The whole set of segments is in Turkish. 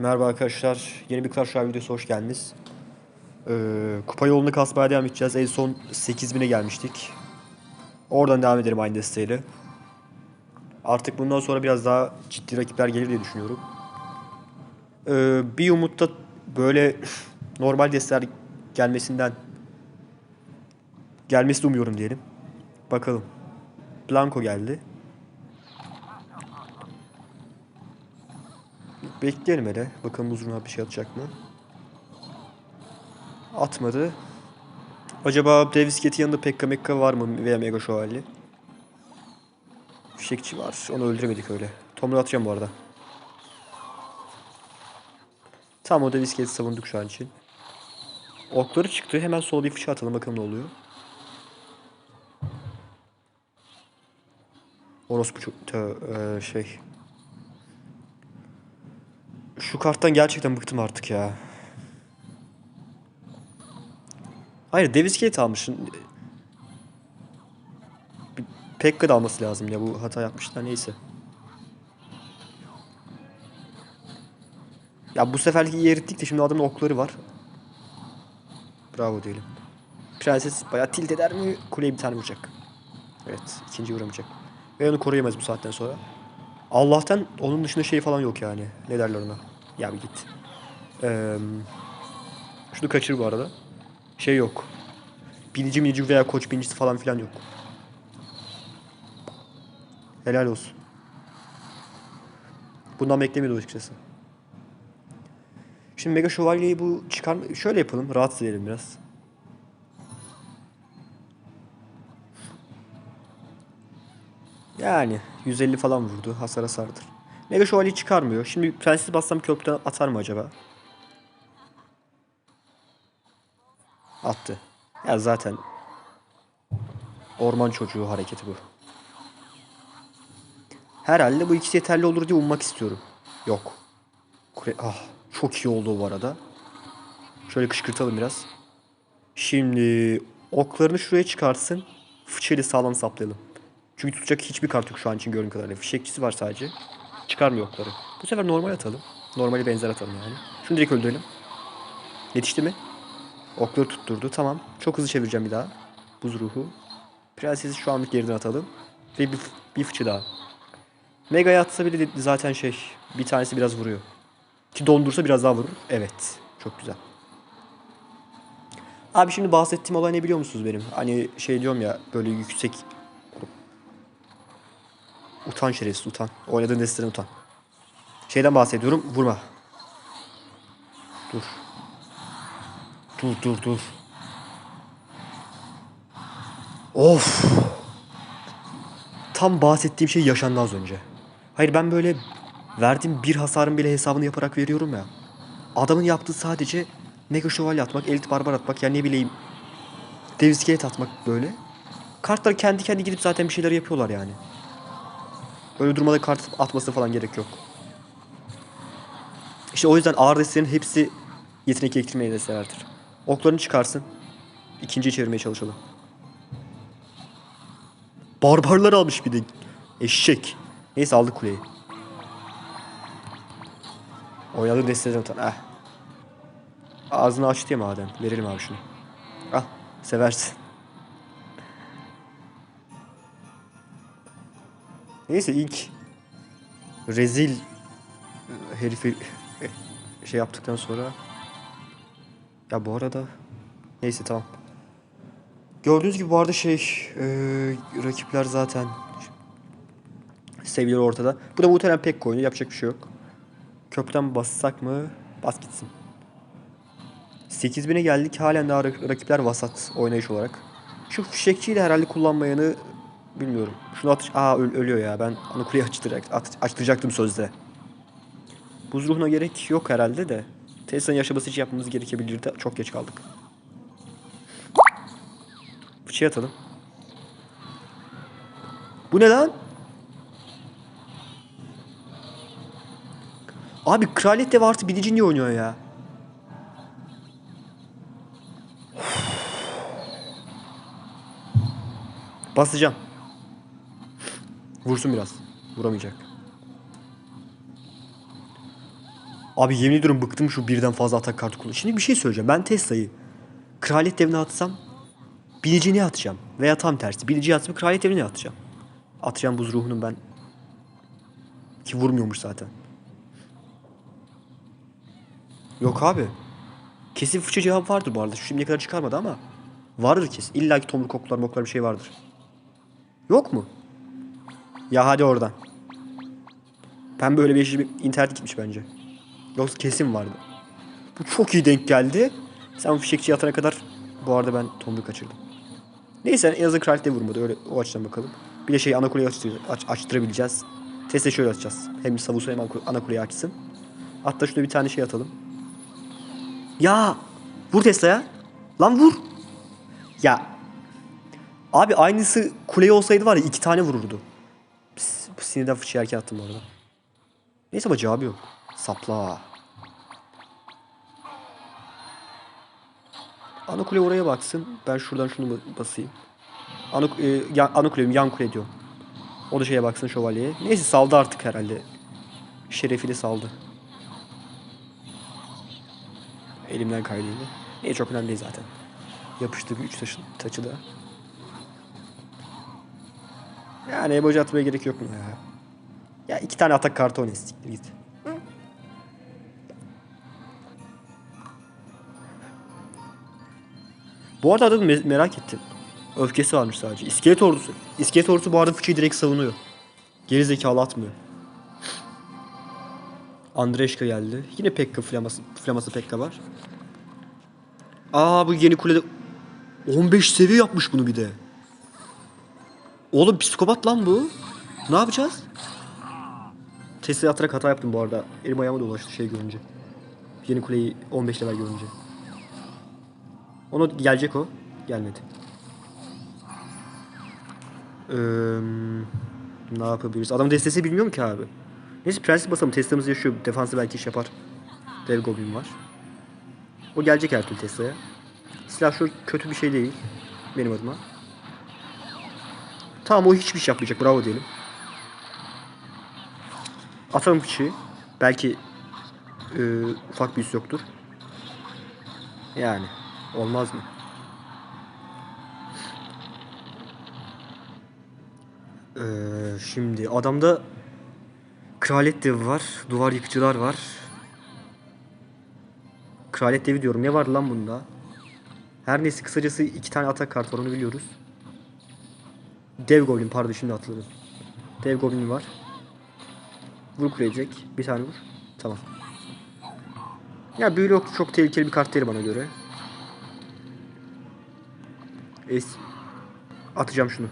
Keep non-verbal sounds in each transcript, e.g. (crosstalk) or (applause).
Merhaba arkadaşlar. Yeni bir Clash Royale videosu hoş geldiniz. Ee, kupa yolunu kasmaya devam edeceğiz. En son 8000'e gelmiştik. Oradan devam edelim aynı desteğiyle. Artık bundan sonra biraz daha ciddi rakipler gelir diye düşünüyorum. Ee, bir umutta böyle (laughs) normal desteler gelmesinden gelmesini umuyorum diyelim. Bakalım. Blanco geldi. Bekleyelim hele. Bakalım uzun bir şey atacak mı? Atmadı. Acaba Davis Get'in yanında Pekka Mekka var mı veya Mega Şövalye? Fişekçi var. Onu öldüremedik öyle. Tom'u atacağım bu arada. Tamam o Davis Get'i savunduk şu an için. Okları çıktı. Hemen sola bir fıçı atalım bakalım ne oluyor. Orospu çok tö- eee, şey. Şu karttan gerçekten bıktım artık ya. Hayır Davis Gate almışsın. Pekka da alması lazım ya bu hata yapmışlar neyse. Ya bu seferlik iyi erittik de şimdi adamın okları var. Bravo diyelim. Prenses bayağı tilt eder mi? Kuleye bir tane vuracak. Evet ikinci vuramayacak. Ve onu koruyamaz bu saatten sonra. Allah'tan onun dışında şey falan yok yani. Ne derler ona? Ya bir git. Ee, şunu kaçır bu arada. Şey yok. Binici minici veya koç binicisi falan filan yok. Helal olsun. Bundan beklemiyordum açıkçası. Şimdi Mega Şövalye'yi bu çıkar... Şöyle yapalım. Rahatsız edelim biraz. Yani 150 falan vurdu. Hasar hasardır. Mega Şövalye çıkarmıyor. Şimdi Prenses bassam köprüden atar mı acaba? Attı. Ya zaten orman çocuğu hareketi bu. Herhalde bu ikisi yeterli olur diye ummak istiyorum. Yok. Kure ah çok iyi oldu bu arada. Şöyle kışkırtalım biraz. Şimdi oklarını şuraya çıkarsın. Fıçıyla sağlam saplayalım. Çünkü tutacak hiçbir kart yok şu an için gördüğüm kadarıyla. Fişekçisi var sadece. Çıkarmıyor okları. Bu sefer normal atalım. Normali benzer atalım yani. Şunu direkt öldürelim. Yetişti mi? Okları tutturdu. Tamam. Çok hızlı çevireceğim bir daha. Buz ruhu. Prensesi şu anlık geriden atalım. Ve bir, bir fıçı daha. Mega'ya atsa bile zaten şey. Bir tanesi biraz vuruyor. Ki dondursa biraz daha vurur. Evet. Çok güzel. Abi şimdi bahsettiğim olay ne biliyor musunuz benim? Hani şey diyorum ya böyle yüksek Utan şerefsiz utan. Oynadığın desteden utan. Şeyden bahsediyorum. Vurma. Dur. Dur dur dur. Of. Tam bahsettiğim şey yaşandı az önce. Hayır ben böyle verdiğim bir hasarın bile hesabını yaparak veriyorum ya. Adamın yaptığı sadece Mega Şövalye atmak, Elit Barbar atmak yani ne bileyim Davis Gate atmak böyle. Kartlar kendi kendi gidip zaten bir şeyler yapıyorlar yani. Öyle durumda kart atması falan gerek yok. İşte o yüzden ağır destelerin hepsi yetenek gerektirmeyen destelerdir. Oklarını çıkarsın. İkinciyi çevirmeye çalışalım. Barbarlar almış bir de. Eşek. Neyse aldık kuleyi. Oynadığı desteden utan. Eh. Ağzını açtı ya madem. Verelim abi şunu. Al. Seversin. Neyse ilk rezil herifi şey yaptıktan sonra ya bu arada neyse tamam. Gördüğünüz gibi bu arada şey e, rakipler zaten seviyeleri ortada. Bu da muhtemelen pek oyunu yapacak bir şey yok. Köprüden bassak mı? Bas gitsin. 8000'e geldik. Halen daha rak- rakipler vasat oynayış olarak. Şu fişekçiyi de herhalde kullanmayanı bilmiyorum. Şunu atış... Aa öl- ölüyor ya. Ben onu kuleye açtıracak, at- açtıracaktım sözde. Buz ruhuna gerek yok herhalde de. Tesla'nın yaşaması için yapmamız gerekebilirdi. Çok geç kaldık. Fıçıya atalım. Bu ne lan? Abi kraliyet dev artı bilici niye oynuyor ya? Basacağım. Vursun biraz. Vuramayacak. Abi yemin ediyorum bıktım şu birden fazla atak kartı kullan. Şimdi bir şey söyleyeceğim. Ben Tesla'yı kraliyet devrine atsam bileceğini atacağım. Veya tam tersi. Bileceği atsam kraliyet devrine atacağım. Atacağım buz ruhunun ben. Ki vurmuyormuş zaten. Yok abi. Kesin fıçı cevap vardır bu arada. Şu Şimdiye kadar çıkarmadı ama. Vardır kesin. İlla ki tomruk oklar moklar bir şey vardır. Yok mu? Ya hadi oradan. Ben böyle bir şey internet gitmiş bence. Yoksa kesin vardı. Bu çok iyi denk geldi. Sen bu fişekçi atana kadar bu arada ben tomruk kaçırdım. Neyse en azından kraliyete vurmadı. Öyle o açıdan bakalım. Bir de şey ana kuleyi açtır, aç, açtırabileceğiz. Teste şöyle açacağız. Hem savunsa hem ana kule- ana kuleyi açsın. Hatta şurada bir tane şey atalım. Ya vur Tesla'ya. Lan vur. Ya. Abi aynısı kuleye olsaydı var ya iki tane vururdu. Sinirden fıçı erken attım bu arada. Neyse cevabı yok. Sapla. Ana kule oraya baksın. Ben şuradan şunu ba- basayım. Ana, e, ya, ana kule yan kule diyorum. O da şeye baksın şövalyeye. Neyse saldı artık herhalde. Şerefiyle saldı. Elimden kaydı yine. Neyse çok önemli değil zaten. Yapıştı bir üç taşın, taçı da. Yani emoji atmaya gerek yok mu ya? Ya iki tane atak kartı oynayın git. Bu arada adını me- merak ettim. Öfkesi varmış sadece. İskelet ordusu. İskelet ordusu bu arada fıçıyı direkt savunuyor. Geri zekalı atmıyor. Andreşka geldi. Yine Pekka flaması, flaması Pekka var. Aa bu yeni kulede 15 seviye yapmış bunu bir de. Oğlum psikopat lan bu. Ne yapacağız? Tesla'ya atarak hata yaptım bu arada. Elim ayağıma dolaştı şey görünce. Yeni kuleyi 15 level görünce. Ona gelecek o. Gelmedi. Ee, ne yapabiliriz? Adam destesi bilmiyorum ki abi. Neyse prenses basalım. Tesla'mız yaşıyor. Defansı belki iş yapar. Dev Goblin var. O gelecek her türlü Tesla'ya. Silah şu kötü bir şey değil. Benim adıma. Tamam o hiçbir şey yapmayacak. Bravo diyelim. Atalım fıçıyı. Belki e, ufak bir üs yoktur. Yani. Olmaz mı? Ee, şimdi adamda kraliyet devi var. Duvar yıkıcılar var. Kraliyet devi diyorum. Ne var lan bunda? Her neyse kısacası iki tane atak kartı var onu biliyoruz. Dev Goblin pardon şimdi hatırladım. Dev Goblin var. Vur kuleyecek. Bir tane vur. Tamam. Ya büyülü ok çok tehlikeli bir kart değil bana göre. Es atacağım şunu.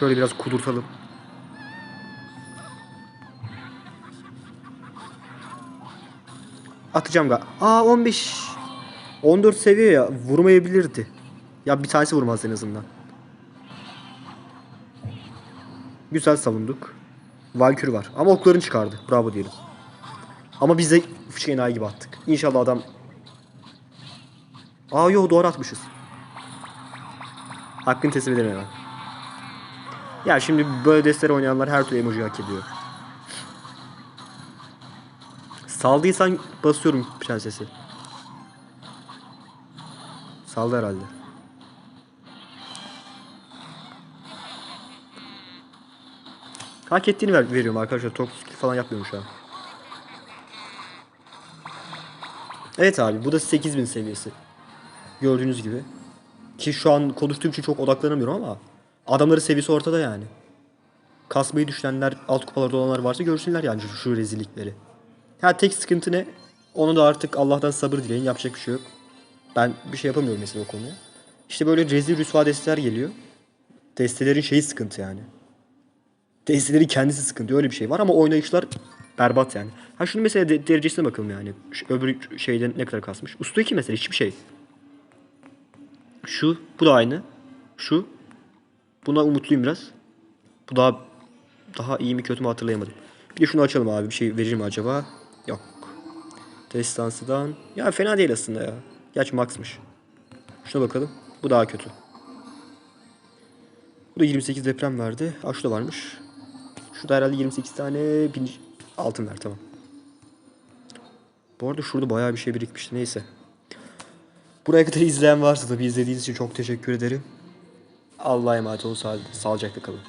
Şöyle biraz kudurtalım. Atacağım galiba. Aa 15. 14 seviye ya. Vurmayabilirdi. Ya bir tanesi vurmaz en azından. Güzel savunduk. Valkür var. Ama oklarını çıkardı. Bravo diyelim. Ama biz de fıçı enayi gibi attık. İnşallah adam... Aa yok doğru atmışız. Hakkını teslim edelim hemen. Ya şimdi böyle destleri oynayanlar her türlü emoji hak ediyor. Saldıysan basıyorum prensesi. Saldı herhalde. Hak ettiğini ver, veriyorum arkadaşlar. Toksik falan yapmıyorum şu an. Evet abi bu da 8000 seviyesi. Gördüğünüz gibi. Ki şu an konuştuğum için çok odaklanamıyorum ama adamların seviyesi ortada yani. Kasmayı düşünenler, alt kupalarda olanlar varsa görsünler yani şu rezillikleri. Ha tek sıkıntı ne? Onu da artık Allah'tan sabır dileyin. Yapacak bir şey yok. Ben bir şey yapamıyorum mesela o konuya. İşte böyle rezil rüsva desteler geliyor. Destelerin şeyi sıkıntı yani. Destelerin kendisi sıkıntı. Öyle bir şey var ama oynayışlar berbat yani. Ha şunu mesela de- derecesine bakalım yani. Şu öbür şeyden ne kadar kasmış. Usta 2 mesela hiçbir şey. Şu, bu da aynı. Şu. Buna umutluyum biraz. Bu daha daha iyi mi kötü mü hatırlayamadım. Bir de şunu açalım abi. Bir şey verir mi acaba? Yok. Destansıdan. Ya fena değil aslında ya. Gerçi max'mış. Şuna bakalım. Bu daha kötü. Bu da 28 deprem verdi. Da varmış. Şurada herhalde 28 tane bin... altın ver tamam. Bu arada şurada bayağı bir şey birikmişti neyse. Buraya kadar izleyen varsa tabii izlediğiniz için çok teşekkür ederim. Allah'a emanet olun. Sağ, sağlıcakla kalın.